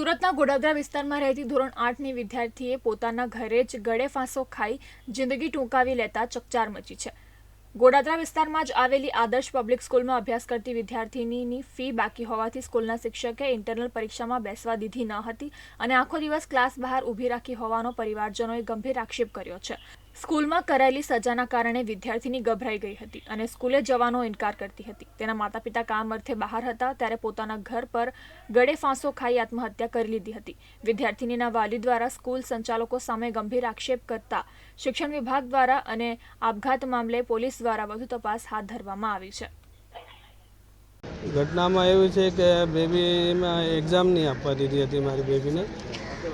સુરતના ગોડાદરા વિસ્તારમાં રહેતી ધોરણ આઠની વિદ્યાર્થીએ પોતાના ઘરે જ ગળે ફાંસો ખાઈ જિંદગી ટૂંકાવી લેતા ચકચાર મચી છે. ગોડાદરા વિસ્તારમાં જ આવેલી આદર્શ પબ્લિક સ્કૂલમાં અભ્યાસ કરતી વિદ્યાર્થીની ફી બાકી હોવાથી સ્કૂલના શિક્ષકે ઇન્ટરનલ પરીક્ષામાં બેસવા દીધી ન હતી અને આખો દિવસ ક્લાસ બહાર ઊભી રાખી હોવાનો પરિવારજનોએ ગંભીર આક્ષેપ કર્યો છે. સ્કૂલમાં કરાયેલી સજાના કારણે વિદ્યાર્થીની ગભરાઈ ગઈ હતી અને સ્કૂલે જવાનો ઇનકાર કરતી હતી. તેના માતા પિતા કામ અર્થે બહાર હતા, ત્યારે પોતાના ઘર પર ગળે ફાંસો ખાઈ આત્મહત્યા કરી લીધી હતી. વિદ્યાર્થીનીના વાલી દ્વારા સ્કૂલ સંચાલકો સામે ગંભીર આક્ષેપ કરતા શિક્ષણ વિભાગ દ્વારા અને આપઘાત મામલે પોલીસ દ્વારા વધુ તપાસ હાથ ધરવામાં આવી છે. ઘટનામાં એવું છે કે બેબીમાં એક્ઝામ નહીં આપવા દીધી હતી મારી બેબીને.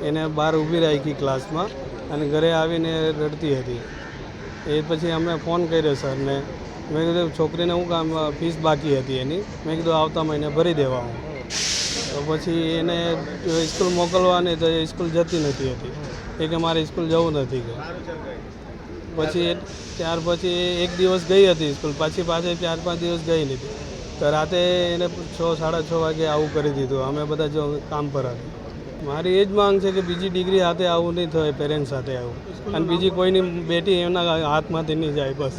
એને બહાર ઊભી રાખી ક્લાસમાં અને ઘરે આવીને રડતી હતી. એ પછી અમે ફોન કર્યો સરને. મેં કીધું છોકરીને હું કામ, ફીસ બાકી હતી એની? મેં કીધું, આવતા મહિને ભરી દેવા હું. તો પછી એને સ્કૂલ મોકલવાની તો એ સ્કૂલ જતી નથી હતી. એ કે મારે સ્કૂલ જવું નથી કે. પછી ત્યાર પછી એક દિવસ ગઈ હતી સ્કૂલ. પાછી પાછી ચાર પાંચ દિવસ ગઈ નથી તો રાતે એને છ, સાડા છ વાગે આવું કરી દીધું. અમે બધા જો કામ પર હતા. મારી એ જ માંગ છે કે બીજી ડિગ્રી સાથે આવું નહીં થાય પેરેન્ટ્સ સાથે આવું. અને બીજી કોઈની બેટી એમના હાથમાંથી નહીં જાય બસ.